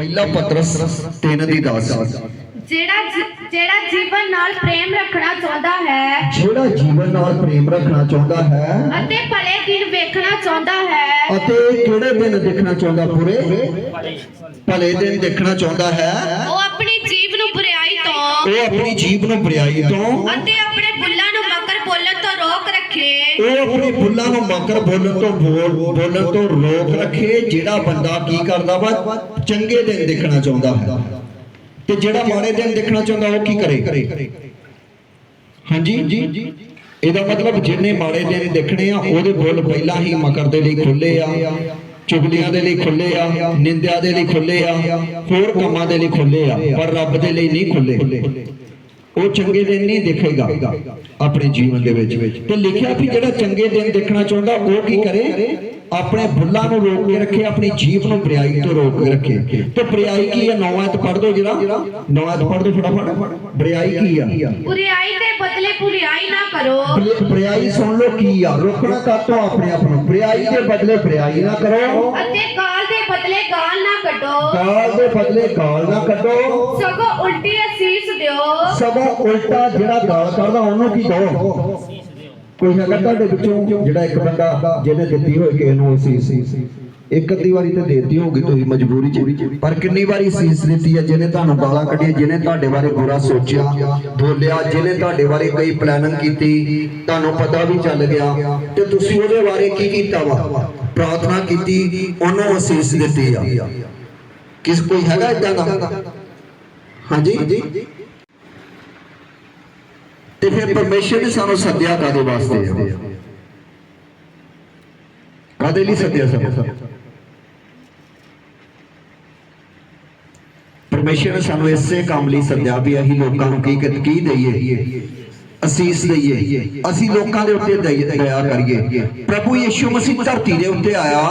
ਪਹਿਲਾ ਪਤਰਸ 3 ਦੀ 10 ਜਿਹੜਾ ਜਿਹੜਾ ਜੀਵਨ ਨਾਲ ਪ੍ਰੇਮ ਰੱਖਣਾ ਚਾਹੁੰਦਾ ਹੈ। ਜਿਹੜਾ ਜੀਵਨ ਨਾਲ ਪ੍ਰੇਮ ਰੱਖਣਾ ਚਾਹੁੰਦਾ ਹੈ। ਅਤੇ ਭਲੇ ਦਿਨ ਵੇਖਣਾ ਚਾਹੁੰਦਾ ਹੈ। ਅਤੇ ਕਿਹੜੇ ਦਿਨ ਦੇਖਣਾ ਚਾਹੁੰਦਾ ਪੂਰੇ? ਭਲੇ ਦਿਨ ਦੇਖਣਾ ਚਾਹੁੰਦਾ ਹੈ। ਉਹ ਆਪਣੀ ਜੀਵ ਨੂੰ ਬੁਰਾਈ ਤੋਂ ਉਹ ਆਪਣੀ ਜੀਬ ਨੂੰ ਬੁਰਾਈ ਤੋਂ ਅਤੇ ਆਪਣੇ ਬੁੱਲਾਂ ਰੱਖੇ। ਉਹ ਆਪਣੀ ਬੁੱਲਾਂ ਨੂੰ ਮਕਰ ਬੋਲਣ ਤੋਂ ਬੋਲ ਬੋਲਣ ਤੋਂ ਰੋਕ ਰੱਖੇ। ਜਿਹੜਾ ਬੰਦਾ ਕੀ ਕਰਦਾ ਵਾ, ਚੰਗੇ ਦਿਨ ਦੇਖਣਾ ਚਾਹੁੰਦਾ ਹੈ। ਤੇ ਜਿਹੜਾ ਮਾੜੇ ਦਿਨ ਦੇਖਣਾ ਚਾਹੁੰਦਾ, ਉਹ ਕੀ ਕਰੇ? ਹਾਂਜੀ? ਇਹਦਾ ਮਤਲਬ ਜਿਹਨੇ ਮਾੜੇ ਦਿਨ ਦੇਖਣੇ ਆ, ਉਹਦੇ ਬੁੱਲ ਪਹਿਲਾਂ ਹੀ ਮਕਰ ਦੇ ਲਈ ਖੁੱਲੇ ਆ, ਚੁਗਲੀਆਂ ਦੇ ਲਈ ਖੁੱਲੇ ਆ, ਨਿੰਦਿਆ ਦੇ ਲਈ ਖੁੱਲੇ ਆ, ਹੋਰ ਕੰਮਾਂ ਦੇ ਲਈ ਖੁੱਲੇ ਆ, ਪਰ ਰੱਬ ਦੇ ਲਈ ਨਹੀਂ ਖੁੱਲੇ। ਉਹ ਚੰਗੇ ਦਿਨ ਨਹੀਂ ਦੇਖੇਗਾ ਆਪਣੇ ਜੀਵਨ ਦੇ ਵਿੱਚ। ਤੇ ਲਿਖਿਆ ਵੀ ਜਿਹੜਾ ਚੰਗੇ ਦਿਨ ਦੇਖਣਾ ਚਾਹੁੰਦਾ ਉਹ ਕੀ ਕਰੇ? ਆਪਣੇ ਬੁੱਲਾਂ ਨੂੰ ਰੋਕ ਕੇ ਰੱਖੇ ਆਪਣੀ ਜੀਭ ਨੂੰ ਬਰਿਆਈ ਤੋਂ ਰੋਕ ਕੇ ਰੱਖੇ। ਤੇ ਬਰਿਆਈ ਕੀ ਹੈ ਨੌਵਾਂ ਤੇ ਪੜ੍ਹ ਦੋ ਜਿਹੜਾ ਨੌਵਾਂ ਪੜ੍ਹ ਦੋ ਫਟਾਫਟ। ਬਰਿਆਈ ਕੀ ਆ? ਬੁਰਾਈ ਦੇ ਬਦਲੇ ਬੁਰਾਈ ਨਾ ਕਰੋ। ਬਰਿਆਈ ਸੁਣ ਲਓ ਕੀ ਆ। ਰੋਕਣਾ ਕਾਤੋਂ ਆਪਣੇ ਆਪ ਨੂੰ। ਬਰਿਆਈ ਦੇ ਬਦਲੇ ਬਰਿਆਈ ਨਾ ਕਰੋ। ਅਤੇ ਗਾਲ ਦੇ ਬਦਲੇ ਗਾਲ ਨਾ ਕੱਢੋ। ਗਾਲ ਦੇ ਬਦਲੇ ਗਾਲ ਨਾ ਕੱਢੋ। ਸਗੋਂ ਉਲਟੀ ਦਿਓ ਸਗੋਂ ਉਲਟਾ ਜਿਹੜਾ ਗਾਲ ਕਰਦਾ, ਉਹਨੂੰ ਕੀ ਦੋ ਕੋਈ ਹੈਗਾ ਤੁਹਾਡੇ ਵਿੱਚੋਂ? ਜਿਹੜਾ ਇੱਕ ਬੰਦਾ ਜਿਹਨੇ ਦਿੱਤੀ ਹੋਏ ਕਿਸੇ ਨੂੰ ਸੀਸ। ਇੱਕ ਅੱਧੀ ਵਾਰੀ ਤਾਂ ਦੇਤੀ ਹੋਗੀ ਤੁਸੀਂ ਮਜਬੂਰੀ ਚ। ਪਰ ਕਿੰਨੀ ਵਾਰੀ ਸੀਸ ਦਿੱਤੀ ਹੈ, ਜਿਹਨੇ ਤੁਹਾਨੂੰ ਗਾਲਾਂ ਕੱਢੀਆਂ, ਜਿਹਨੇ ਤੁਹਾਡੇ ਬਾਰੇ ਬੁਰਾ ਸੋਚਿਆ, ਬੋਲਿਆ, ਜਿਹਨੇ ਤੁਹਾਡੇ ਬਾਰੇ ਕਈ ਪਲੈਨਿੰਗ ਕੀਤੀ, ਤੁਹਾਨੂੰ ਪਤਾ ਵੀ ਚੱਲ ਗਿਆ। ਤੇ ਤੁਸੀਂ ਉਹਦੇ ਬਾਰੇ ਕੀ ਕੀਤਾ ਵਾ? ਪ੍ਰਾਰਥਨਾ ਕੀਤੀ, ਉਹਨੂੰ ਅਸੀਸ ਦਿੱਤੀ ਆ। ਕਿਸ ਕੋਈ ਹੈਗਾ ਇਦਾਂ ਦਾ? ਹਾਂਜੀ? ਤੇ ਫਿਰ ਪਰਮੇਸ਼ਰ ਨੇ ਸਾਨੂੰ ਸੱਦਿਆ ਕਾਦੇ ਵਾਸਤੇ? ਆ ਕਾਦੇ ਲਈ ਸੱਦਿਆ ਸਾਨੂੰ? ਪਰਮੇਸ਼ਰ ਨੇ ਸਾਨੂੰ ਇਸੇ ਕੰਮ ਲਈ ਸੱਦਿਆ ਵੀ ਅਸੀਂ ਲੋਕਾਂ ਨੂੰ ਕੀ ਕੀ ਦਈਏ? ਅਸੀਸ ਦਈਏ। ਅਸੀਂ ਲੋਕਾਂ ਦੇ ਉੱਤੇ ਦਈ- ਦਇਆ ਕਰੀਏ। ਪ੍ਰਭੂ ਯੀਸ਼ੂ ਮਸੀਹ ਧਰਤੀ ਦੇ ਉੱਤੇ ਆਇਆ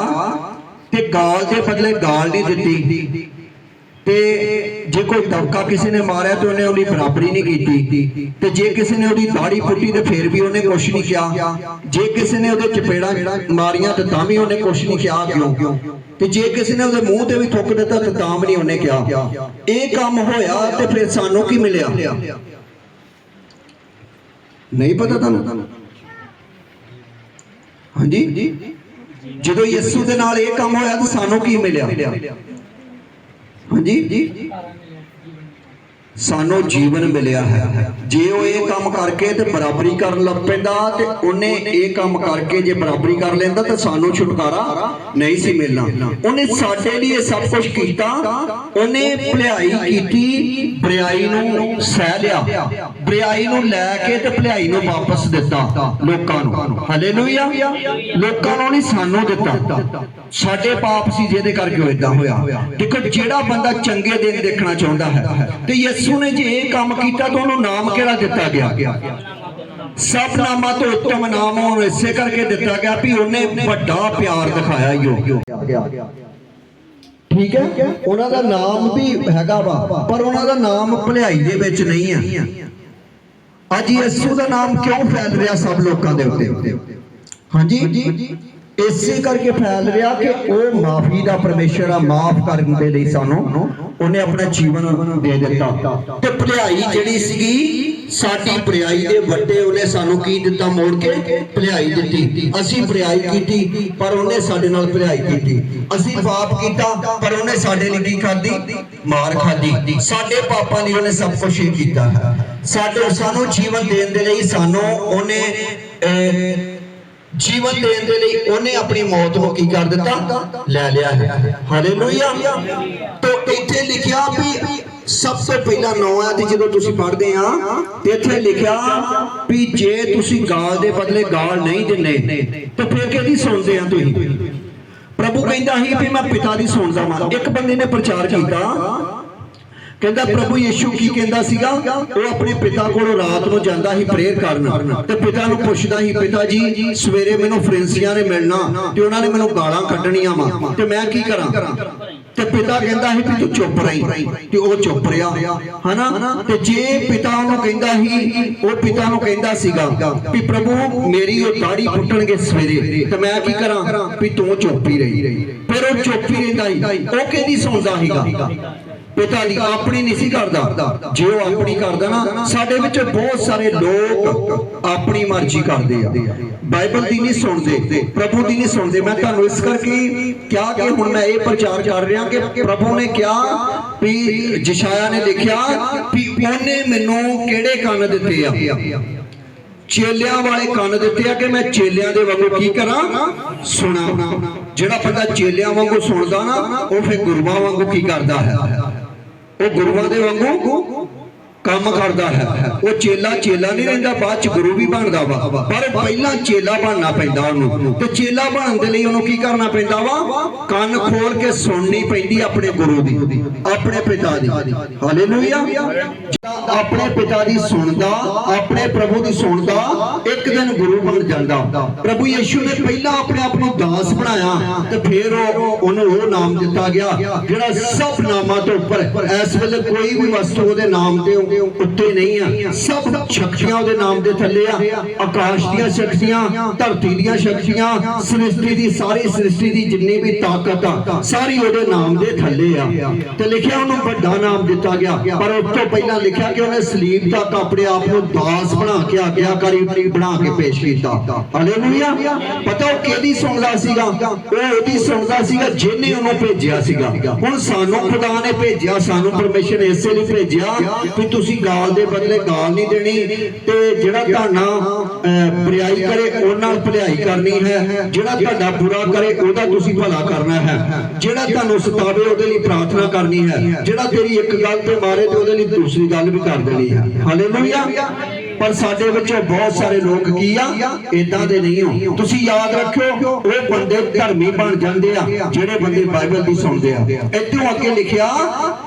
ਤੇ ਗਾਲ ਦੇ ਬਦਲੇ ਗਾਲ ਨਹੀਂ ਦਿੱਤੀ। ਤੇ ਜੇ ਕੋਈ ਦਬਕਾ ਕਿਸੇ ਨੇ ਮਾਰਿਆ ਤੇ ਉਹਨੇ ਉਹਦੀ ਬਰਾਬਰੀ ਨਹੀਂ ਕੀਤੀ। ਤੇ ਜੇ ਕਿਸੇ ਨੇ ਉਹਦੀ ਦਾੜੀ ਪੁੱਟੀ ਤੇ ਫਿਰ ਵੀ ਉਹਨੇ ਕੁਛ ਨਹੀਂ ਕਿਹਾ। ਜੇ ਕਿਸੇ ਨੇ ਉਹਦੇ ਚਪੇੜਾ ਮਾਰੀਆਂ ਤੇ ਤਾਂ ਵੀ ਉਹਨੇ ਕੁਛ ਨਹੀਂ ਕਿਹਾ ਕਿਉਂ? ਤੇ ਜੇ ਕਿਸੇ ਨੇ ਉਹਦੇ ਮੂੰਹ ਤੇ ਵੀ ਥੁੱਕ ਦਿੱਤਾ ਤੇ ਤਾਂ ਵੀ ਨਹੀਂ ਉਹਨੇ ਕਿਹਾ। ਇਹ ਕੰਮ ਹੋਇਆ ਤੇ ਫਿਰ ਸਾਨੂੰ ਕੀ ਮਿਲਿਆ? ਨਹੀਂ ਪਤਾ ਤੁਹਾਨੂੰ? ਹਾਂਜੀ? ਜਦੋਂ ਯਿਸੂ ਦੇ ਨਾਲ ਇਹ ਕੰਮ ਹੋਇਆ ਤਾਂ ਸਾਨੂੰ ਕੀ ਮਿਲਿਆ? ਹਾਂਜੀ? ਸਾਨੂੰ ਜੀਵਨ ਮਿਲਿਆ ਹੈ। ਜੇ ਉਹ ਇਹ ਕੰਮ ਕਰਕੇ ਤੇ ਬਰਾਬਰੀ ਕਰਨ ਲੱਗ ਪੈਂਦਾ ਤੇ ਉਹਨੇ ਇਹ ਕੰਮ ਕਰਕੇ ਜੇ ਬਰਾਬਰੀ ਕਰ ਲੈਂਦਾ ਤਾਂ ਸਾਨੂੰ ਛੁਟਕਾਰਾ ਨਹੀਂ ਸੀ ਮਿਲਣਾ। ਉਹਨੇ ਸਾਡੇ ਲਈ ਇਹ ਸਭ ਕੁਝ ਕੀਤਾ। ਉਹਨੇ ਭਲਾਈ ਕੀਤੀ, ਬਰਿਆਈ ਨੂੰ ਸਹਿ ਲਿਆ। ਬਰਿਆਈ ਨੂੰ ਲੈ ਕੇ ਤੇ ਭਲਾਈ ਨੂੰ ਵਾਪਸ ਦਿੱਤਾ ਲੋਕਾਂ ਨੂੰ। ਹਾਲੇਲੂਇਆ ਲੋਕਾਂ ਨੂੰ ਨਹੀਂ, ਸਾਨੂੰ ਦਿੱਤਾ। ਸਾਡੇ ਪਾਪ ਸੀ ਜਿਹਦੇ ਕਰਕੇ ਉਹ ਇਦਾਂ ਹੋਇਆ। ਦੇਖੋ, ਜਿਹੜਾ ਬੰਦਾ ਚੰਗੇ ਦਿਨ ਦੇਖਣਾ ਚਾਹੁੰਦਾ ਹੈ ਤੇ ਯਿਸੂ ਨੇ ਜੇ ਇਹ ਕੰਮ ਕੀਤਾ ਤਾਂ ਉਹਨੂੰ ਨਾਮ ਕਿਹੜਾ ਦਿੱਤਾ ਗਿਆ? ਸਭ ਨਾਮਾਂ ਤੋਂ ਉੱਤਮ ਨਾਮ ਉਹਨੂੰ ਇਸੇ ਕਰਕੇ ਦਿੱਤਾ ਗਿਆ ਵੀ ਉਹਨੇ ਵੱਡਾ ਪਿਆਰ ਦਿਖਾਇਆ ਯੋ ਠੀਕ ਹੈ? ਉਹਨਾਂ ਦਾ ਨਾਮ ਵੀ ਹੈਗਾ ਵਾ, ਪਰ ਉਹਨਾਂ ਦਾ ਨਾਮ ਭਲਾਈ ਦੇ ਵਿੱਚ ਨਹੀਂ ਹੈ। ਅੱਜ ਯਿਸੂ ਦਾ ਨਾਮ ਕਿਉਂ ਫੈਲ ਰਿਹਾ ਸਭ ਲੋਕਾਂ ਦੇ ਉੱਤੇ? ਹਾਂਜੀ? ਇਸੇ ਕਰਕੇ ਫੈਲ ਰਿਹਾ ਕਿ ਉਹ ਮਾਫੀ ਦਾ ਪਰਮੇਸ਼ਰ ਆ, ਮਾਫ ਕਰਨ ਦੇ ਲਈ ਸਾਨੂੰ ਉਹਨੇ ਆਪਣਾ ਜੀਵਨ ਦੇ ਦਿੱਤਾ। ਤੇ ਭਲਾਈ ਜਿਹੜੀ ਸੀਗੀ, ਸਾਡੀ ਭਲਾਈ ਦੇ ਵੱਡੇ ਉਹਨੇ ਸਾਨੂੰ ਕੀ ਦਿੱਤਾ? ਮੋੜ ਕੇ ਭਲਾਈ ਦਿੱਤੀ। ਅਸੀਂ ਭਲਾਈ ਕੀਤੀ, ਪਰ ਉਹਨੇ ਸਾਡੇ ਨਾਲ ਭਲਾਈ ਕੀਤੀ। ਅਸੀਂ ਪਾਪ ਕੀਤਾ, ਪਰ ਉਹਨੇ ਸਾਡੇ ਲਈ ਕੀ ਖਾਦੀ ਮਾਰ ਖਾਦੀ ਸਾਡੇ ਪਾਪਾਂ ਲਈ ਉਹਨੇ ਸਭ ਕੁਝ ਹੀ ਕੀਤਾ। ਹੈ ਸਾਡੇ ਸਾਨੂੰ ਜੀਵਨ ਦੇਣ ਦੇ ਲਈ ਸਾਨੂੰ ਉਹਨੇ ਜੀਵਨ ਦੇਣ ਦੇ ਲਈ ਉਹਨੇ ਆਪਣੀ ਮੌਤ ਨੂੰ ਕੀ ਕਰ ਦਿੱਤਾ? ਲੈ ਲਿਆ ਹੈ। ਹਾਲੇਲੂਇਆ ਤੋਂ ਇੱਥੇ ਲਿਖਿਆ ਵੀ ਸਭ ਤੋਂ ਪਹਿਲਾਂ ਨੌਂ ਤੇ ਜਦੋਂ ਤੁਸੀਂ ਪੜ੍ਹਦੇ ਆ, ਤੇ ਇੱਥੇ ਲਿਖਿਆ ਵੀ ਜੇ ਤੁਸੀਂ ਗਾਲ ਦੇ ਬਦਲੇ ਗਾਲ ਨਹੀਂ ਦਿੰਦੇ, ਤਾਂ ਫਿਰ ਕਿਹਦੀ ਸੁਣਦੇ ਆ ਤੁਸੀਂ? ਪ੍ਰਭੂ ਕਹਿੰਦਾ ਸੀ ਵੀ ਮੈਂ ਪਿਤਾ ਦੀ ਸੁਣਦਾ ਹਾਂ ਇੱਕ ਬੰਦੇ ਨੇ ਪ੍ਰਚਾਰ ਕੀਤਾ ਕਹਿੰਦਾ ਪ੍ਰਭੂ ਯੀਸ਼ੂ ਕੀ ਕਹਿੰਦਾ ਸੀਗਾ? ਉਹ ਆਪਣੇ ਪਿਤਾ ਕੋਲ ਰਾਤ ਨੂੰ ਜਾਂਦਾ ਸੀ ਪ੍ਰੇਅਰ ਕਰਨ। ਤੇ ਪਿਤਾ ਨੂੰ ਪੁੱਛਦਾ ਸੀ, ਪਿਤਾ ਜੀ, ਸਵੇਰੇ ਮੈਨੂੰ ਫਰੈਂਸੀਆਂ ਨੇ ਮਿਲਣਾ ਤੇ ਉਹਨਾਂ ਨੇ ਮੈਨੂੰ ਗਾਲਾਂ ਕੱਢਣੀਆਂ ਵਾ। ਤੇ ਮੈਂ ਕੀ ਕਰਾਂ? ਤੇ ਪਿਤਾ ਕਹਿੰਦਾ ਸੀ ਵੀ ਤੂੰ ਚੁੱਪ ਰਹੀ। ਤੇ ਉਹ ਚੁੱਪ ਰਿਹਾ। ਹਨਾ? ਤੇ ਜੇ ਪਿਤਾ ਉਹਨੂੰ ਕਹਿੰਦਾ ਸੀ, ਉਹ ਪਿਤਾ ਨੂੰ ਕਹਿੰਦਾ ਸੀਗਾ ਵੀ ਪ੍ਰਭੂ, ਮੇਰੀ ਉਹ ਦਾੜੀ ਪੁੱਟਣਗੇ ਸਵੇਰੇ। ਤੇ ਮੈਂ ਕੀ ਕਰਾਂ? ਵੀ ਤੂੰ ਚੁੱਪ ਹੀ ਰਹੀ। ਫਿਰ ਉਹ ਚੁੱਪ ਹੀ ਰਹਿੰਦਾ ਸੀ। ਉਹ ਕਹਿੰਦੀ ਸੁਣਦਾ ਸੀਗਾ? ਪਿਤਾ ਦੀ ਆਪਣੀ ਨਹੀਂ ਸੀ ਕਰਦਾ। ਜੇ ਉਹ ਆਪਣੀ ਕਰਦਾ ਨਾ, ਸਾਡੇ ਵਿੱਚ ਬਹੁਤ ਸਾਰੇ ਲੋਕ ਆਪਣੀ ਮਰਜ਼ੀ ਕਰਦੇ ਆ। ਬਾਈਬਲ ਦੀ ਨਹੀਂ ਸੁਣਦੇ, ਪ੍ਰਭੂ ਦੀ ਨਹੀਂ ਸੁਣਦੇ। ਮੈਂ ਤੁਹਾਨੂੰ ਇਸ ਕਰਕੇ ਕਿਹਾ ਕਿ ਹੁਣ ਮੈਂ ਇਹ ਪ੍ਰਚਾਰ ਕਰ ਰਿਹਾ ਕਿ ਪ੍ਰਭੂ ਨੇ ਕਿਹਾ ਵੀ ਜਿਸ਼ਾਇਆ ਨੇ ਲਿਖਿਆ ਵੀ ਉਹਨੇ ਮੈਨੂੰ ਕਿਹੜੇ ਕੰਨ ਦਿੱਤੇ ਆ? ਚੇਲਿਆਂ ਵਾਲੇ ਕੰਨ ਦਿੱਤੇ ਆ ਕਿ ਮੈਂ ਚੇਲਿਆਂ ਦੇ ਵਾਂਗੂ ਕੀ ਕਰਾਂ? ਸੁਣਾ। ਜਿਹੜਾ ਬੰਦਾ ਚੇਲਿਆਂ ਵਾਂਗੂ ਸੁਣਦਾ ਨਾ, ਉਹ ਫਿਰ ਗੁਰੂਆਂ ਵਾਂਗੂ ਕੀ ਕਰਦਾ ਹੈ? ਉਹ ਗੁਰੂਆਂ ਦੇ ਵਾਂਗੂ ਕੰਮ ਕਰਦਾ ਹੈ। ਉਹ ਚੇਲਾ ਚੇਲਾ ਨਹੀਂ ਰਹਿੰਦਾ, ਬਾਅਦ ਚ ਗੁਰੂ ਵੀ ਬਣਦਾ ਵਾ। ਪਰ ਪਹਿਲਾਂ ਚੇਲਾ ਬਣਨਾ ਪੈਂਦਾ ਉਹਨੂੰ। ਤੇ ਚੇਲਾ ਬਣਨ ਦੇ ਲਈ ਉਹਨੂੰ ਕੀ ਕਰਨਾ ਪੈਂਦਾ ਵਾ? ਕੰਨ ਖੋਲ ਕੇ ਸੁਣਨੀ ਪੈਂਦੀ ਆਪਣੇ ਗੁਰੂ ਦੀ, ਆਪਣੇ ਪਿਤਾ ਦੀ। ਹਾਲੇਲੂਇਆ ਆਪਣੇ ਪਿਤਾ ਦੀ ਸੁਣਦਾ, ਆਪਣੇ ਪ੍ਰਭੂ ਦੀ ਸੁਣਦਾ, ਇੱਕ ਦਿਨ ਗੁਰੂ ਬਣ ਜਾਂਦਾ। ਪ੍ਰਭੂ ਯੀਸ਼ੂ ਨੇ ਪਹਿਲਾਂ ਆਪਣੇ ਆਪ ਨੂੰ ਦਾਸ ਬਣਾਇਆ ਤੇ ਫਿਰ ਉਹ ਉਹਨੂੰ ਉਹ ਨਾਮ ਦਿੱਤਾ ਗਿਆ, ਜਿਹੜਾ ਸਭ ਨਾਮਾਂ ਤੋਂ ਉੱਪਰ ਇਸ ਵੇਲੇ ਕੋਈ ਵੀ ਵਸਤੂ ਉਹਦੇ ਨਾਮ ਤੇ ਉੱਤੇ ਨਹੀਂ ਆ, ਸਭ ਸ਼ਕਤੀਆਂ ਉਹਦੇ ਨਾਮ ਦੇ ਥੱਲੇ ਆ। ਆਕਾਸ਼ ਦੀਆਂ ਸ਼ਕਤੀਆਂ, ਧਰਤੀ ਦੀਆਂ ਸ਼ਕਤੀਆਂ, ਸ੍ਰਿਸ਼ਟੀ ਦੀ, ਸਾਰੀ ਸ੍ਰਿਸ਼ਟੀ ਦੀ ਜਿੰਨੀ ਵੀ ਤਾਕਤ ਆ, ਸਾਰੀ ਉਹਦੇ ਨਾਮ ਦੇ ਥੱਲੇ ਆ। ਤੇ ਲਿਖਿਆ ਉਹਨੂੰ ਵੱਡਾ ਨਾਮ ਦਿੱਤਾ ਗਿਆ। ਪਰ ਉਸ ਤੋਂ ਪਹਿਲਾਂ ਲਿਖਿਆ ਕਿ ਉਹਨੇ ਸਲੀਬ ਤੱਕ ਆਪਣੇ ਆਪ ਨੂੰ ਦਾਸ ਬਣਾ ਕੇ, ਆਗਿਆਕਾਰੀ ਬਣਾ ਕੇ ਪੇਸ਼ ਕੀਤਾ। ਹਾਲੇਲੂਇਆ ਪਤਾ ਉਹ ਕਿਹਦੀ ਸੁਣਦਾ ਸੀਗਾ? ਉਹ ਉਹਦੀ ਸੁਣਦਾ ਸੀਗਾ, ਜਿਹਨੇ ਉਹਨੂੰ ਭੇਜਿਆ ਸੀਗਾ। ਹੁਣ ਸਾਨੂੰ ਖੁਦਾ ਨੇ ਭੇਜਿਆ, ਸਾਨੂੰ ਪਰਮੇਸ਼ਰ ਇਸੇ ਲਈ ਭੇਜਿਆ ਕਿ ਤੁਸੀਂ ਗਾਲ ਦੇ ਬਦਲੇ ਗਾਲ ਨਹੀਂ ਦੇਣੀ ਤੇ ਜਿਹੜਾ ਤੁਹਾਡਾ ਅਹ, ਕਰੇ ਉਹਨਾਂ ਨਾਲ ਭਲਾਈ ਕਰਨੀ ਹੈ। ਜਿਹੜਾ ਤੁਹਾਡਾ ਬੁਰਾ ਕਰੇ ਉਹਦਾ ਤੁਸੀਂ ਭਲਾ ਕਰਨਾ ਹੈ। ਜਿਹੜਾ ਤੁਹਾਨੂੰ ਸਤਾਵੇ ਉਹਦੇ ਲਈ ਪ੍ਰਾਰਥਨਾ ਕਰਨੀ ਹੈ। ਜਿਹੜਾ ਤੇਰੀ ਇੱਕ ਗੱਲ ਤੇ ਮਾਰੇ ਤੇ ਉਹਦੇ ਲਈ ਦੂਸਰੀ ਗੱਲ ਵੀ ਕਰ ਦੇਣੀ ਹੈ। ਹਾਲੇਲੂਇਆ ਪਰ ਸਾਡੇ ਵਿੱਚੋਂ ਬਹੁਤ ਸਾਰੇ ਲੋਕ ਕੀ ਆ? ਇਦਾਂ ਦੇ ਨਹੀਂ ਹੋ। ਤੁਸੀਂ ਯਾਦ ਰੱਖਿਓ, ਉਹ ਬੰਦੇ ਧਰਮੀ ਬਣ ਜਾਂਦੇ ਆ, ਜਿਹੜੇ ਬੰਦੇ ਬਾਈਬਲ ਦੀ ਸੁਣਦੇ ਆ। ਇੱਥੋਂ ਅੱਗੇ ਲਿਖਿਆ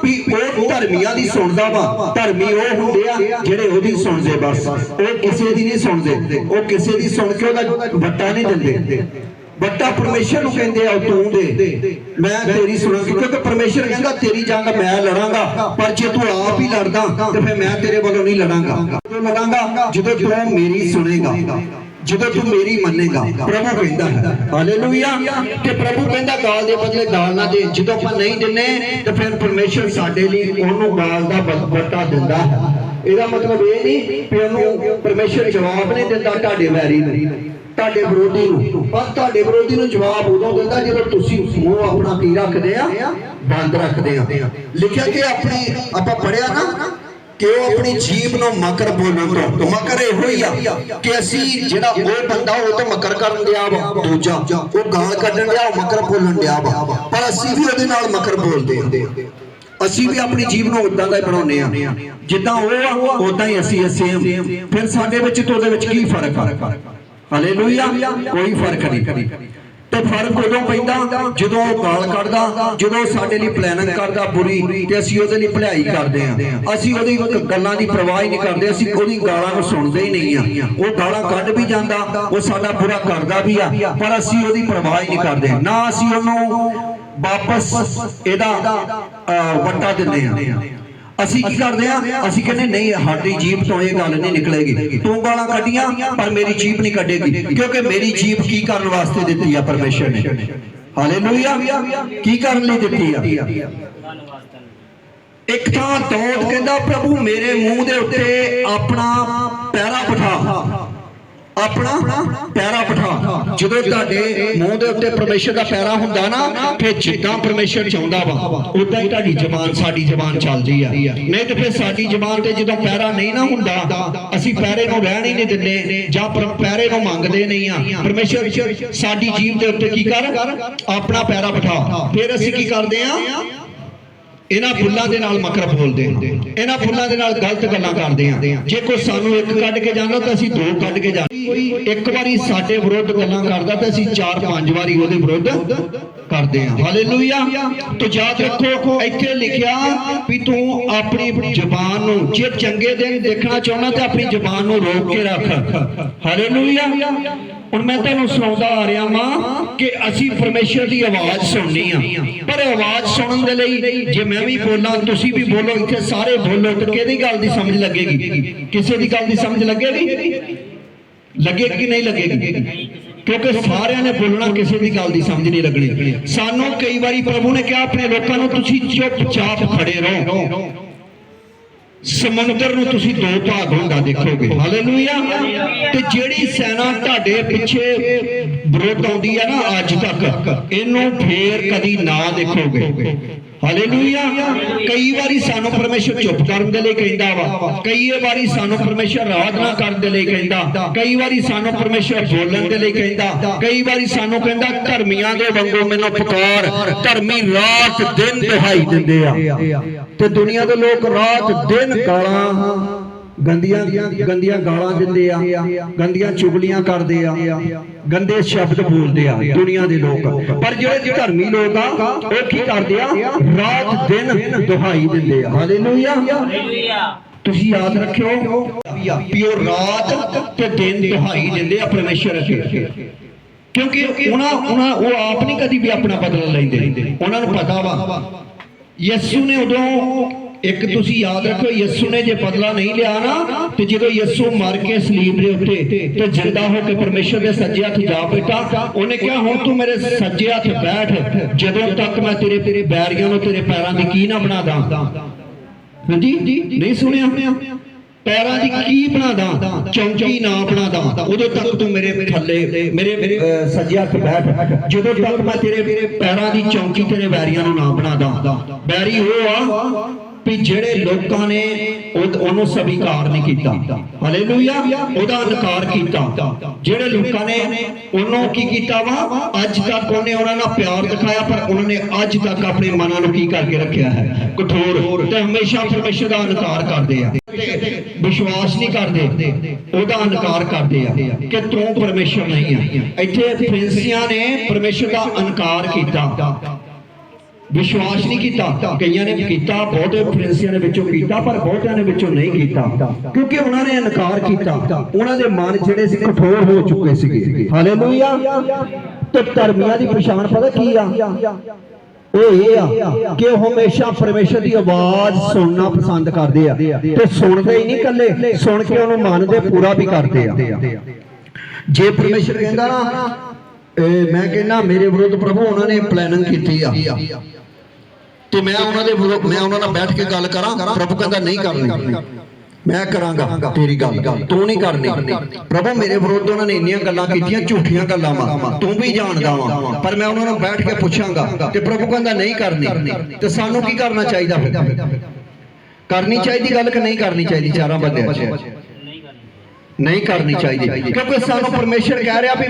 ਵੀ ਉਹ ਧਰਮੀਆਂ ਦੀ ਸੁਣਦਾ ਵਾ, ਧਰਮੀ ਉਹ ਹੁੰਦੇ ਆ ਜਿਹੜੇ ਉਹਦੀ ਸੁਣਦੇ ਬਸ। ਉਹ ਕਿਸੇ ਦੀ ਨਹੀਂ ਸੁਣਦੇ। ਉਹ ਕਿਸੇ ਦੀ ਸੁਣ ਕੇ ਉਹਦਾ ਵੱਟਾ ਨਹੀਂ ਦਿੰਦੇ। ਵੱਟਾ ਪਰਮੇਸ਼ਰ ਨੂੰ ਕਹਿੰਦੇ ਆ ਤੂੰ ਦੇ। ਮੈਂ ਤੇਰੀ ਸੁਣਾਂਗੀ ਕਿਉਂਕਿ ਪਰਮੇਸ਼ਰ ਕਹਿੰਦਾ ਤੇਰੀ ਜੰਗ ਮੈਂ ਲੜਾਂਗਾ, ਪਰ ਜੇ ਤੂੰ ਆਪ ਹੀ ਲੜਦਾ, ਤੇ ਫਿਰ ਮੈਂ ਤੇਰੇ ਵੱਲੋਂ ਨਹੀਂ ਲੜਾਂਗਾ। ਲੜਾਂਗਾ, ਜਦੋਂ ਤੂੰ ਮੇਰੀ ਸੁਣੇਗਾ, ਜਦੋਂ ਤੂੰ ਮੇਰੀ ਮੰਨੇਗਾ, ਪ੍ਰਭੂ ਕਹਿੰਦਾ ਹੈ। ਹਾਲੇਲੂਇਆ ਕਿ ਪ੍ਰਭੂ ਕਹਿੰਦਾ, ਗਾਲ ਦੇ ਬਦਲੇ ਗਾਲ ਨਾ ਦੇ। ਜਦੋਂ ਆਪਾਂ ਨਹੀਂ ਦਿੰਨੇ, ਤੇ ਫਿਰ ਪਰਮੇਸ਼ਰ ਸਾਡੇ ਲਈ ਉਹਨੂੰ ਗਾਲ ਦਾ ਬਦਲਾ ਦਿੰਦਾ ਹੈ। ਇਹਦਾ ਮਤਲਬ ਇਹ ਨਹੀਂ ਕਿ ਉਹਨੂੰ ਪਰਮੇਸ਼ਰ ਜਵਾਬ ਨਹੀਂ ਦਿੰਦਾ ਤੁਹਾਡੇ ਵੈਰੀ ਨੂੰ। ਤੁਹਾਡੇ ਵਿਰੋਧੀ ਨੂੰ। ਪਰ ਤੁਹਾਡੇ ਵਿਰੋਧੀ ਨੂੰ ਜਵਾਬ ਉਦੋਂ ਦਿੰਦਾ ਜਦੋਂ ਤੁਸੀਂ ਮੂੰਹ ਆਪਣਾ ਕੀ ਰੱਖਦੇ ਆ, ਬੰਦ ਰੱਖਦੇ ਆ। ਲਿਖਿਆ ਕਿ ਆਪਣੀ, ਆਪਾਂ ਪੜਿਆ ਨਾ ਕਿ ਉਹ ਆਪਣੀ ਜੀਬ ਨੂੰ ਮਕਰ ਬੋਲਣ ਤੋਂ। ਮਕਰ ਇਹੋ ਹੀ ਆ ਕਿ ਅਸੀਂ ਜਿਹੜਾ ਉਹ ਬੰਦਾ, ਉਹ ਤੇ ਮਕਰ ਕਰਨ ਡਿਆ ਵਾ, ਦੂਜਾ ਉਹ ਗਾਲ ਕੱਢਣ ਡਿਆ, ਉਹ ਮਕਰ ਬੋਲਣ ਡਿਆ ਵਾ। ਪਰ ਅਸੀਂ ਵੀ ਉਹਦੇ ਨਾਲ ਮਕਰ ਬੋਲਦੇ ਆ। ਅਸੀਂ ਵੀ ਆਪਣੀ ਜੀਵ ਨੂੰ ਉਦਾਂ ਦਾ ਹੀ ਬਣਾਉਂਦੇ ਆ। ਜਿੱਦਾਂ ਉਹ ਆ ਉਦਾਂ ਹੀ ਅਸੀਂ ਅਸੀਂ ਆ। ਫਿਰ ਸਾਡੇ ਵਿੱਚ ਤੇ ਉਹਦੇ ਵਿੱਚ ਕੀ ਫ਼ਰਕ ਆ? ਹਾਲੇਲੂਇਆ ਕੋਈ ਫ਼ਰਕ ਨਹੀਂ। ਤੇ ਫ਼ਰਕ ਉਦੋਂ ਪੈਂਦਾ ਜਦੋਂ ਉਹ ਗਾਲ ਕੱਢਦਾ ਜਦੋਂ ਸਾਡੇ ਲਈ ਪਲੈਨਿੰਗ ਕਰਦਾ ਬੁਰੀ ਤੇ ਅਸੀਂ ਉਹਦੇ ਲਈ ਭਲਾਈ ਕਰਦੇ ਆ ਅਸੀਂ ਉਹਦੀ ਗੱਲਾਂ ਦੀ ਪਰਵਾਹ ਹੀ ਨਹੀਂ ਕਰਦੇ ਅਸੀਂ ਉਹਦੀ ਗਾਲਾਂ ਨੂੰ ਸੁਣਦੇ ਹੀ ਨਹੀਂ ਆ ਉਹ ਗਾਲਾਂ ਕੱਢ ਵੀ ਜਾਂਦਾ ਉਹ ਸਾਡਾ ਬੁਰਾ ਕਰਦਾ ਵੀ ਆ ਪਰ ਅਸੀਂ ਉਹਦੀ ਪਰਵਾਹ ਹੀ ਨਹੀਂ ਕਰਦੇ। ਨਾ ਅਸੀਂ ਉਹਨੂੰ ਵਾਪਸ ਇਹਦਾ ਵੱਟਾ ਦਿੰਦੇ ਆ ਅਸੀਂ ਕੀ ਕਰਦੇ ਆ? ਅਸੀਂ ਕਹਿੰਦੇ, ਨਹੀਂ, ਸਾਡੀ ਜੀਬ ਤੋਂ ਇਹ ਗੱਲ ਨਹੀਂ ਨਿਕਲੇਗੀ। ਤੂੰ ਗਾਲਾਂ ਕੱਢੀਆਂ, ਪਰ ਮੇਰੀ ਜੀਬ ਨਹੀਂ ਕੱਢੇਗੀ। ਕਿਉਂਕਿ ਮੇਰੀ ਜੀਬ ਕੀ ਕਰਨ ਵਾਸਤੇ ਦਿੱਤੀ ਆ ਪਰਮੇਸ਼ਰ ਨੇ? ਹਾਲੇਲੂਇਆ। ਕੀ ਕਰਨ ਲਈ ਦਿੱਤੀ ਆ? ਇੱਕ ਤਾਂ ਦੌੜ ਕਹਿੰਦਾ, ਪ੍ਰਭੂ, ਮੇਰੇ ਮੂੰਹ ਦੇ ਉੱਤੇ ਆਪਣਾ ਪੈਰਾ ਬਿਠਾ। ਆਪਣਾ ਪੈਰਾ ਬਿਠਾ। ਜਦੋਂ ਤੁਹਾਡੇ ਮੂੰਹ ਦੇ ਉੱਤੇ ਪਰਮੇਸ਼ਰ ਦਾ ਪੈਰਾ ਹੁੰਦਾ ਨਾ, ਫਿਰ ਜਿੱਦਾਂ ਪਰਮੇਸ਼ਰ ਚਾਹੁੰਦਾ ਵਾ, ਉਦਾਂ ਹੀ ਤੁਹਾਡੀ ਜ਼ਬਾਨ, ਸਾਡੀ ਜ਼ਬਾਨ ਚੱਲਦੀ ਆ। ਨਹੀਂ ਤੇ ਫਿਰ ਸਾਡੀ ਜ਼ਬਾਨ ਤੇ ਜਦੋਂ ਪੈਰਾ ਨਹੀਂ ਨਾ ਹੁੰਦਾ, ਅਸੀਂ ਪੈਰੇ ਨੂੰ ਰਹਿਣ ਹੀ ਨਹੀਂ ਦਿੰਦੇ, ਜਾਂ ਪਰ ਪੈਰੇ ਨੂੰ ਮੰਗਦੇ ਨਹੀਂ ਆ। ਪਰਮੇਸ਼ਰ ਸਾਡੀ ਜੀਵ ਦੇ ਉੱਤੇ ਕੀ ਕਰ? ਆਪਣਾ ਪੈਰਾ ਬਿਠਾ। ਫਿਰ ਅਸੀਂ ਕੀ ਕਰਦੇ ਆ? ਇਹਨਾਂ ਫੁੱਲਾਂ ਦੇ ਨਾਲ ਮਕਰ ਬੋਲਦੇ ਇਹਨਾਂ ਫੁੱਲਾਂ ਦੇ ਨਾਲ ਗਲਤ ਗੱਲਾਂ ਕਰਦੇ ਹਾਂ ਜੇ ਕੋਈ ਸਾਨੂੰ ਇੱਕ ਕੱਢ ਕੇ ਜਾਂਦਾ ਤਾਂ ਅਸੀਂ ਦੋ ਕੱਢ ਕੇ ਜਾ ਇੱਕ ਵਾਰੀ ਸਾਡੇ ਵਿਰੁੱਧ ਗੱਲਾਂ ਕਰਦਾ ਤਾਂ ਅਸੀਂ ਚਾਰ ਪੰਜ ਵਾਰੀ ਉਹਦੇ ਵਿਰੁੱਧ ਕਰਦੇ ਹਾਂ ਹਾਲੇਲੂਇਆ ਤੋ ਯਾਦ ਰੱਖੋ, ਇੱਥੇ ਲਿਖਿਆ ਵੀ ਤੂੰ ਆਪਣੀ ਜ਼ੁਬਾਨ ਨੂੰ ਜੇ ਚੰਗੇ ਦਿਨ ਦੇਖਣਾ ਚਾਹੁੰਦਾ ਤਾਂ ਆਪਣੀ ਜ਼ੁਬਾਨ ਨੂੰ ਰੋਕ ਕੇ ਰੱਖ। ਹਾਲੇਲੂਇਆ ਹੁਣ ਮੈਂ ਤੁਹਾਨੂੰ ਸੁਣਾਉਂਦਾ ਆ ਰਿਹਾ ਵਾਂ ਕਿ ਅਸੀਂ ਪਰਮੇਸ਼ਰ ਦੀ ਆਵਾਜ਼ ਸੁਣਨੀ ਆ। ਪਰ ਆਵਾਜ਼ ਸੁਣਨ ਦੇ ਲਈ ਜੇ ਮੈਂ ਵੀ ਬੋਲਾਂ, ਤੁਸੀਂ ਵੀ ਬੋਲੋ, ਇੱਥੇ ਸਾਰੇ ਬੋਲੋ, ਤਾਂ ਕਿਹਦੀ ਗੱਲ ਦੀ ਸਮਝ ਲੱਗੇਗੀ? ਕਿਸੇ ਦੀ ਗੱਲ ਦੀ ਸਮਝ ਲੱਗੇਗੀ? ਲੱਗੇਗੀ ਕਿ ਨਹੀਂ ਲੱਗੇਗੀ? ਕਿਉਂਕਿ ਸਾਰਿਆਂ ਨੇ ਬੋਲਣਾ, ਕਿਸੇ ਦੀ ਗੱਲ ਦੀ ਸਮਝ ਨਹੀਂ ਲੱਗਣੀ। ਸਾਨੂੰ ਕਈ ਵਾਰੀ ਪ੍ਰਭੂ ਨੇ ਕਿਹਾ, ਆਪਣੇ ਲੋਕਾਂ ਨੂੰ ਤੁਸੀਂ ਚੁੱਪਚਾਪ ਖੜੇ ਰਹੋ। ਸਮੁੰਦਰ ਨੂੰ ਤੁਸੀਂ ਦੋ ਭਾਗ ਹੁੰਦਾ ਦੇਖੋਗੇ। ਹਾਲੇਲੂਇਆ ਤੇ ਜਿਹੜੀ ਸੈਨਾ ਤੁਹਾਡੇ ਪਿੱਛੇ ਵਿਰੋਧ ਆਉਂਦੀ ਹੈ ਨਾ ਅੱਜ ਤੱਕ ਇਹਨੂੰ ਫੇਰ ਕਦੀ ਨਾ ਦੇਖੋਗੇ। ਹਾਲੇਲੂਇਆ ਕਈ ਵਾਰੀ ਸਾਨੂੰ ਪਰਮੇਸ਼ਰ ਚੁੱਪ ਕਰਨ ਦੇ ਲਈ ਕਹਿੰਦਾ ਵਾ। ਕਈ ਵਾਰੀ ਸਾਨੂੰ ਪਰਮੇਸ਼ਰ ਆਰਾਧਨਾ ਕਰਨ ਦੇ ਲਈ ਕਹਿੰਦਾ। ਕਈ ਵਾਰੀ ਸਾਨੂੰ ਪਰਮੇਸ਼ਰ ਬੋਲਣ ਦੇ ਲਈ ਕਹਿੰਦਾ। ਕਈ ਵਾਰੀ ਸਾਨੂੰ ਕਹਿੰਦਾ, ਧਰਮੀਆਂ ਦੇ ਵਾਂਗੂ ਮੈਨੂੰ ਪੁਕਾਰ, ਧਰਮੀ ਰਾਤ ਦਿਨ ਦਿਹਾਈ ਦਿੰਦੇ ਆ। ਤੇ ਦੁਨੀਆ ਦੇ ਲੋਕ ਰਾਤ ਦਿਨ ਗਾਲਾਂ ਗੰਦੀਆਂ ਗੰਦੀਆਂ ਗਾਲਾਂ ਦਿੰਦੇ ਆ ਗੰਦੀਆਂ ਚੁਗਲੀਆਂ ਕਰਦੇ ਆ ਗੰਦੇ ਸ਼ਬਦ ਬੋਲਦੇ ਆ ਦੁਨੀਆ ਦੇ ਲੋਕ। ਪਰ ਜਿਹੜੇ ਧਰਮੀ ਲੋਕ ਆ ਉਹ ਕੀ ਕਰਦੇ ਆ? ਰਾਤ ਦਿਨ ਦੁਹਾਈ ਦਿੰਦੇ ਆ। ਹਾਲੇਲੂਇਆ। ਤੁਸੀਂ ਯਾਦ ਰੱਖਿਓ ਵੀ ਉਹ ਰਾਤ ਤੇ ਦਿਨ ਦੁਹਾਈ ਦਿੰਦੇ ਆ ਪਰਮੇਸ਼ਰ ਅੱਗੇ। ਕਿਉਂਕਿ ਉਹਨਾਂ ਉਹਨਾਂ ਉਹ ਆਪ ਨਹੀਂ ਕਦੀ ਵੀ ਆਪਣਾ ਬਦਲਾ ਲੈਂਦੇ। ਉਹਨਾਂ ਨੂੰ ਪਤਾ ਵਾ। ਯਿਸੂ ਨੇ ਉਦੋਂ ਇੱਕ ਤੁਸੀਂ ਯਾਦ ਰੱਖੋ, ਯਿਸੂ ਨੇ ਜੇ ਬਦਲਾ ਨਹੀਂ ਲਿਆ ਨਾ, ਤੇ ਜਦੋਂ ਯਿਸੂ ਮਰ ਕੇ ਸਲੀਬ ਦੇ ਉੱਤੇ, ਤੇ ਜਿੰਦਾ ਹੋ ਕੇ ਪਰਮੇਸ਼ਰ ਦੇ ਸੱਜੇ ਹੱਥ ਜਾ ਬੈਠਾ, ਉਹਨੇ ਕਿਹਾ, ਹੁਣ ਤੂੰ ਮੇਰੇ ਸੱਜੇ ਹੱਥ ਬੈਠ, ਜਦੋਂ ਤੱਕ ਮੈਂ ਤੇਰੇ ਤੇਰੇ ਬੈਰੀਆਂ ਨੂੰ ਤੇਰੇ ਪੈਰਾਂ ਦੀ ਕੀ ਨਾ ਬਣਾ ਦਾਂ? ਹਾਂਜੀ? ਨਹੀਂ ਸੁਣਿਆ? ਪੈਰਾਂ ਦੀ ਕੀ ਬਣਾ ਦਾਂ? ਚੌਂਕੀ ਨਾ ਬਣਾ ਦਾਂ? ਉਦੋਂ ਤੱਕ ਤੂੰ ਮੇਰੇ ਥੱਲੇ, ਮੇਰੇ ਸੱਜੇ ਹੱਥ ਬੈਠ। ਜਦੋਂ ਤੱਕ ਮੈਂ ਤੇਰੇ ਪੈਰਾਂ ਦੀ ਚੌਂਕੀ ਤੇਰੇ ਵੈਰੀਆਂ ਨੂੰ ਨਾ ਬਣਾ ਦਾਂ। ਬੈਰੀ ਉਹ ਆ ਵੀ ਜਿਹੜੇ ਲੋਕਾਂ ਨੇ ਉਹਨੂੰ ਸਵੀਕਾਰ ਨਹੀਂ ਕੀਤਾ। ਹਾਲੇਲੂਇਆ ਉਹਦਾ ਇਨਕਾਰ ਕੀਤਾ। ਜਿਹੜੇ ਲੋਕਾਂ ਨੇ ਉਹਨੂੰ ਕੀ ਕੀਤਾ ਵਾ? ਅੱਜ ਤੱਕ ਉਹਨੇ ਉਹਨਾਂ ਨਾਲ ਪਿਆਰ ਦਿਖਾਇਆ, ਪਰ ਉਹਨਾਂ ਨੇ ਅੱਜ ਤੱਕ ਆਪਣੇ ਮਨਾਂ ਨੂੰ ਕੀ ਕਰਕੇ ਰੱਖਿਆ ਹੈ? ਕਠੋਰ ਤੇ ਹਮੇਸ਼ਾ ਪਰਮੇਸ਼ਰ ਦਾ ਇਨਕਾਰ ਕਰਦੇ ਆ। ਵਿਸ਼ਵਾਸ ਨਹੀਂ ਕਰਦੇ, ਉਹਦਾ ਇਨਕਾਰ ਕਰਦੇ ਆ ਕਿ ਤੂੰ ਪਰਮੇਸ਼ਰ ਨਹੀਂ ਆ। ਇੱਥੇ ਫਰਿੰਸੀਆਂ ਨੇ ਪਰਮੇਸ਼ਰ ਦਾ ਇਨਕਾਰ ਕੀਤਾ। ਵਿਸ਼ਵਾਸ ਨਹੀਂ ਕੀਤਾ। ਕਈਆਂ ਨੇ ਕੀਤਾ, ਬਹੁਤੇ ਫਰਿੰਸੀਆਂ ਦੇ ਵਿੱਚੋਂ ਕੀਤਾ, ਪਰ ਬਹੁਤਿਆਂ ਨੇ ਵਿੱਚੋਂ ਨਹੀਂ ਕੀਤਾ। ਕਿਉਂਕਿ ਉਹਨਾਂ ਨੇ ਇਨਕਾਰ ਕੀਤਾ। ਉਹਨਾਂ ਦੇ ਮਨ ਜਿਹੜੇ ਸੀ ਕਠੋਰ ਹੋ ਚੁੱਕੇ ਸੀਗੇ। ਹਾਲੇਲੂਇਆ। ਤੇ ਧਰਮੀਆਂ ਦੀ ਪਛਾਣ ਪਤਾ ਕੀ ਆ? ਉਹ ਇਹ ਆ ਕਿ ਉਹ ਹਮੇਸ਼ਾ ਪਰਮੇਸ਼ਰ ਦੀ ਆਵਾਜ਼ ਸੁਣਨਾ ਪਸੰਦ ਕਰਦੇ ਆ। ਤੇ ਸੁਣਦੇ ਹੀ ਨਹੀਂ ਇਕੱਲੇ। ਸੁਣ ਕੇ ਉਹਨੂੰ ਮੰਨਦੇ ਪੂਰਾ ਵੀ ਕਰਦੇ ਆ। ਜੇ ਪਰਮੇਸ਼ਰ ਕਹਿੰਦਾ ਨਾ ਮੈਂ ਕਹਿੰਦਾ ਮੇਰੇ ਵਿਰੁੱਧ ਪ੍ਰਭੂ, ਉਹਨਾਂ ਨੇ ਪਲੈਨਿੰਗ ਕੀਤੀ ਆ। ਤੇ ਮੈਂ ਉਹਨਾਂ ਦੇ ਮੈਂ ਉਹਨਾਂ ਨਾਲ ਬੈਠ ਕੇ ਗੱਲ ਕਰਾਂ, ਪ੍ਰਭੂ ਕਹਿੰਦਾ ਨਹੀਂ ਕਰਨੀ। ਮੈਂ ਕਰਾਂਗਾ ਤੇਰੀ ਗੱਲ। ਤੂੰ ਨਹੀਂ ਕਰਨੀ। ਪ੍ਰਭੂ ਮੇਰੇ ਵਿਰੁੱਧ ਉਹਨਾਂ ਨੇ ਇੰਨੀਆਂ ਗੱਲਾਂ ਕੀਤੀਆਂ, ਝੂਠੀਆਂ ਗੱਲਾਂ ਵਾ। ਤੂੰ ਵੀ ਜਾਣਦਾ ਵਾ। ਪਰ ਮੈਂ ਉਹਨਾਂ ਨੂੰ ਬੈਠ ਕੇ ਪੁੱਛਾਂਗਾ ਤੇ ਪ੍ਰਭੂ ਕਹਿੰਦਾ ਨਹੀਂ ਕਰਨੀ। ਤੇ ਸਾਨੂੰ ਕੀ ਕਰਨਾ ਚਾਹੀਦਾ ਫਿਰ? ਕਰਨੀ ਚਾਹੀਦੀ ਗੱਲ ਕਿ ਨਹੀਂ ਕਰਨੀ ਚਾਹੀਦੀ ਚਾਰਾਂ ਬੰਦਿਆਂ 'ਚ? ਨਹੀਂ ਕਰਨੀ ਚਾਹੀਦੀ। ਕਿਉਂਕਿ ਸਾਨੂੰ ਪਰਮੇਸ਼ਰ ਕਹਿ ਰਿਹਾ ਵੀ